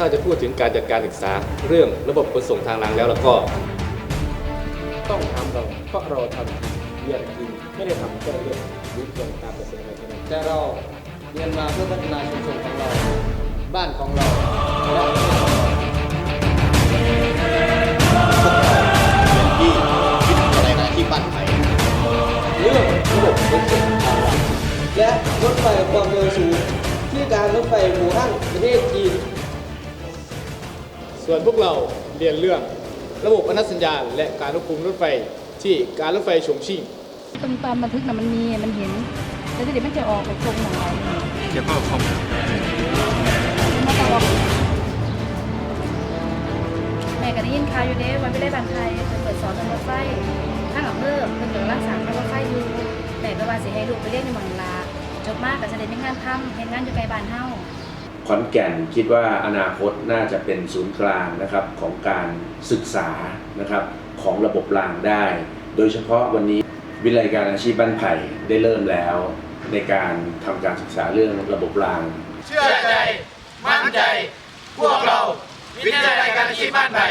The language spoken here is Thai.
ถ้าจะพูดถึงการจัดการศึกษาเรื่องระบบขนส่งทางรางแล้วแล้วก็ ต้องทำเราเพราะเราทำเรียนจริงไม่ได้ทำแค่เรื่องวิจัยตามกระแสอะไรเท่นั้นแต่เราเรียนมาเพื่อพัฒนาชุมชนของเรา บ้านของเราและประเทศของเราที่คิดอะไรนะที่บ้านไทยเรื่องระบบขนส่งทางรางและรถไฟความเร็วสูง ส่วนพวกเราเรียนเรื่องระบบอนัตสัญญาณ และการควบคุมรถไฟที่การรถไฟฉงชิ่งตรงตอนบันทึกน่ะมันมีมันเห็นแล้วทีนี้มันจะออกไปตรงหนังเราเนี่ยเกี่ยวกับข้อมูลมันต้องออกแม่ก็ได้ยินข่าวอยู่เด้วันไม่ได้บันไทยเปิดสอนทางรถไฟข้างอำเภอเพิ่นเปิดรักษาทางรถไฟอยู่แม่ก็ว่าสิให้ลูกไปเรียนในเมืองลาจบมากก็จะได้มีงานทำเห็นงานอยู่ไกลบ้านเฮา ขอนแก่นคิดว่าอนาคตน่าจะเป็นศูนย์กลางนะครับของการศึกษานะครับของระบบรางได้ โดยเฉพาะวันนี้วิทยาลัยการอาชีพบ้านไผ่ได้เริ่มแล้ว ในการทำการศึกษาเรื่องระบบราง เชื่อใจ มั่นใจ พวกเราวิทยาลัยการอาชีพบ้านไผ่